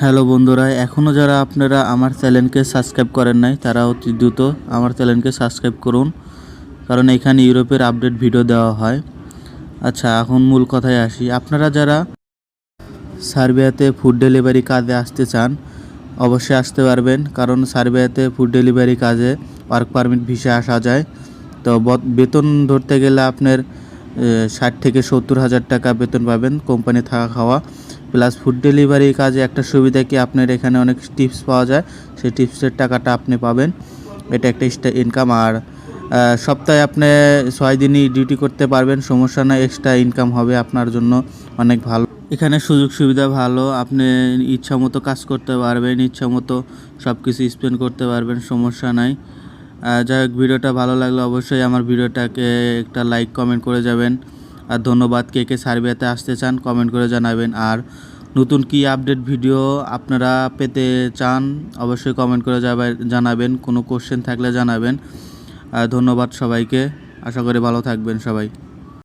Hello বন্ধুরা এখনও যারা আপনারা আমার চ্যানেলকে সাবস্ক্রাইব করেন নাই, তারা অতি দ্রুত আমার চ্যানেলকে সাবস্ক্রাইব করুন, কারণ এখানে ইউরোপের আপডেট ভিডিও দেওয়া হয়। আচ্ছা এখন মূল কথায় আসি। আপনারা যারা সার্বিয়াতে ফুড ডেলিভারি কাজে আসতে চান, অবশ্যই আসতে পারবেন, কারণ সার্বিয়াতে ফুড ডেলিভারি কাজে ওয়ার্ক পারমিট ভিসা আসা যায়। তো বত- বেতন ধরতে গেলে আপনার ষাট থেকে সত্তর হাজার টাকা বেতন পাবেন কোম্পানি থাকা খাওয়া। প্লাস ফুড ডেলিভারি কাজে একটা সুবিধা কি আপনার এখানে অনেক টিপস পাওয়া যায়, সেই টিপসের টাকাটা আপনি পাবেন। এটা একটা ইনকাম আর সপ্তাহে আপনি ছয় দিনই ডিউটি করতে পারবেন, সমস্যা নাই এক্সট্রা ইনকাম হবে আপনার জন্য অনেক ভালো। এখানে সুযোগ সুবিধা ভালো, আপনি ইচ্ছা মতো কাজ করতে পারবেন, ইচ্ছা মতো সব কিছু স্পেন্ড করতে পারবেন, সমস্যা নাই। যাই হোক, ভিডিওটা ভালো লাগলে অবশ্যই আমার ভিডিওটাকে একটা লাইক কমেন্ট করে যাবেন। আর ধন্যবাদ কে কে সার্বিয়াতে আসতে চান কমেন্ট করে জানাবেন। আর নতুন কি আপডেট ভিডিও আপনারা পেতে চান, অবশ্যই কমেন্ট করে জানাবেন। কোনো কোশ্চেন থাকলে জানাবেন। আর ধন্যবাদ সবাইকে। আশা করি ভালো থাকবেন সবাই।